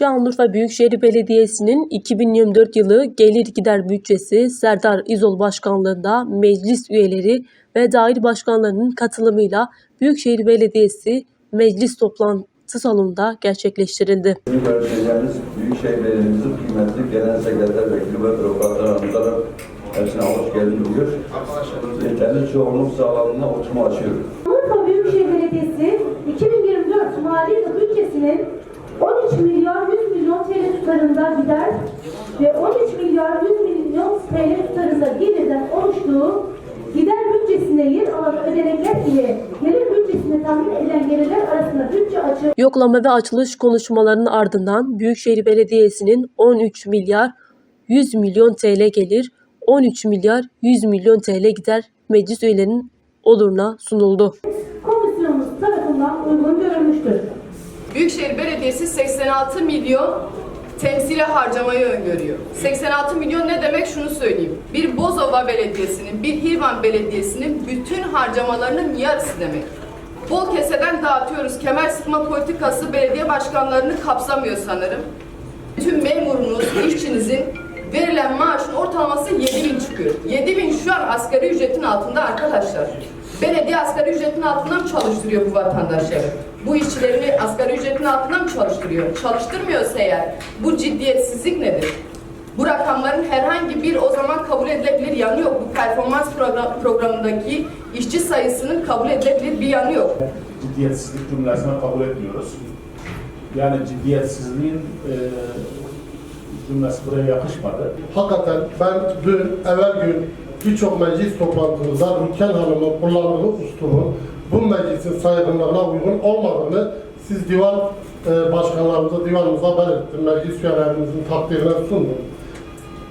Şanlıurfa Büyükşehir Belediyesi'nin 2024 yılı gelir gider bütçesi Serdar İzol Başkanlığında meclis üyeleri ve daire başkanlarının katılımıyla Büyükşehir Belediyesi meclis toplantı salonunda gerçekleştirildi. Büyükşehir Belediye'mizin kıymetli Genel Sekreter Vekili ve bürokratlar hanımlara hepsine hoş geldin diyor. Yeterli çoğunluk sağlandığında oturumu açıyorum. Avrupa Büyükşehir Belediyesi 2024 mali yılı bütçesinin 13 milyar 100 milyon TL tutarında gider ve 13 milyar 100 milyon TL tutarında gelirden oluştuğu gider bütçesine yer alan ödenekler ile gelir bütçesine tahmin edilen gelirler arasında bütçe açığı Yoklama ve açılış konuşmalarının ardından Büyükşehir Belediyesi'nin 13 milyar 100 milyon TL gelir, 13 milyar 100 milyon TL gider meclis üyelerinin oluruna sunuldu. komisyonumuz tarafından uygun görülmüştür. Büyükşehir Belediyesi 86 milyon temsile harcamayı öngörüyor. 86 milyon ne demek şunu söyleyeyim. Bir Bozova Belediyesi'nin, bir Hirvan Belediyesi'nin bütün harcamalarının yarısı demek. Bol keseden dağıtıyoruz. Kemer sıkma politikası belediye başkanlarını kapsamıyor sanırım. Tüm memurunuz, işçinizin verilen maaşın ortalaması 7 bin çıkıyor. 7 bin şu an asgari ücretin altında arkadaşlar. Belediye asgari ücretin altından mı çalıştırıyor bu vatandaşları? Bu işçilerini asgari ücretin altından mı çalıştırıyor? Çalıştırmıyorsa eğer bu ciddiyetsizlik nedir? Bu rakamların herhangi bir o zaman kabul edilebilir yanı yok. Bu performans program, programındaki işçi sayısının kabul edilebilir bir yanı yok. ciddiyetsizlik cümlesine kabul etmiyoruz. Yani ciddiyetsizliğin e, cümlesi buraya yakışmadı. Hakikaten ben dün, evvel gün birçok meclis toplantımızda Rüken Hanım'ın kullandığı üslubun bu meclisin saygınlığına uygun olmadığını siz divan e, başkanlarımıza, divanımıza belirttim. Meclis üyelerimizin takdirine sundum.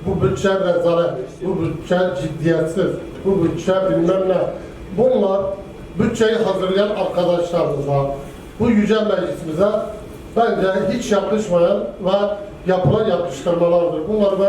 Bu bütçe rezalet, bu bütçe ciddiyetsiz, bu bütçe bilmem ne. Bunlar bütçeyi hazırlayan arkadaşlarımıza, bu yüce meclisimize bence hiç yakışmayan ve yapılan yakıştırmalardır. Bunları ben